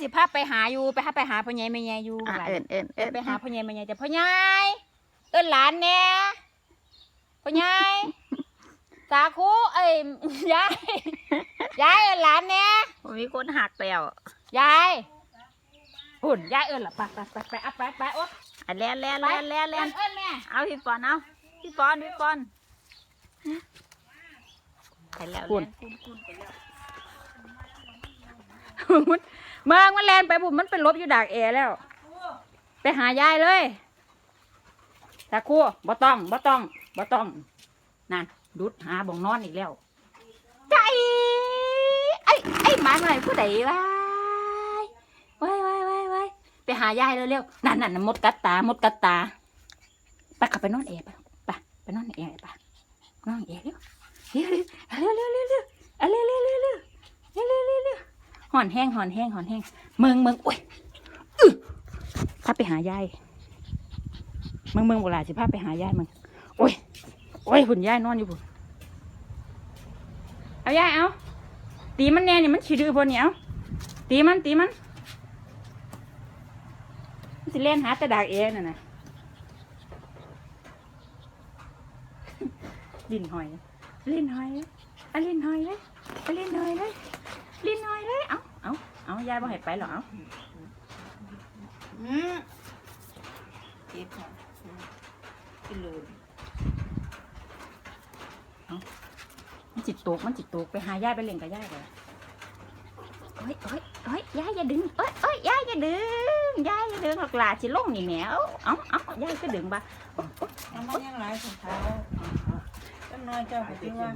สิพาไปหาอยู่ไปหาไปหาพ่อใหญ่แม่ใหญ่อยู่อะหลายเอิญเอิญเอิญไปหาพ่อใหญ่แม่ใหญ่แต่พ่อใหญ่เอิ้นหลานแน่พ่อใหญ่สาคูเอ้ยยายยายเอิ้นหลานแน่ผมมีคนหักแล้วยายหุ่นยายเอิ้นล่ะไปไปไปไปเอาไปไปโอ๊ยอะแล่นแล่นแล่นแล่นแล่นเอิ้นแม่เอาพี่ปอนเอาพี่ปอนพี่ปอนไปแล้วคุณแล่นคุณคุณไปแล้ว มันเมืองมันแลนไปบุมมันเป็นลบอยู่ดากแอแล้ว ไปหายายเลยตาคูบ่ต้องบ่ต้องบ่ต้องนั่นดุดหาบ่งนอนอีกแล้วใจไอ้ไอ้หมาหน่อยผู้ใดวะไว้ไว้ไว้ไว้ไปหายายเร็วๆนั่นนั่นมดกัดตามดกัดตาไปขับไปนอนแอไปไปไปนอนแอไปนอนแอเร็วเร็วเร็วเร็ว ห่อนแห้งห่อนแห้งห่อนแห้งเมืองเมืองอุ้ยอื้อพาไปหายายเมืองเมืองโบราณสิพาไปหายายเมึงโอ้ยโอ้ยหุ่นยายนอนอยู่พุ่นเอายายเอาตีมันแน่นี่มันฉีดื้อพอนี่เอาตีมันตีมันมันสิเล่นหาแต่ดากเองน่ะนะลินหอยลินหอยเอาลิ้นหอยเลยเอาลิ้นห ยายบ่ให้ไปหรอกเอาอืมเจ็บค่ะอืมกินเลยมันจิตตกมันจิตตกไปหายายไปเล่นกับยายเลยเอ้ยเอ้ยเอ้ยยายอย่าดึงเอ้ยเอ้ยยายอย่าดึงยายอย่าดึงหรอกหลาสิลงนี่แหมเอาเอาเอายายก็ดึงบ่าเอามายังหลายของเขาจำน้อยเจ้าก็ไอ้ที่ที่ว่า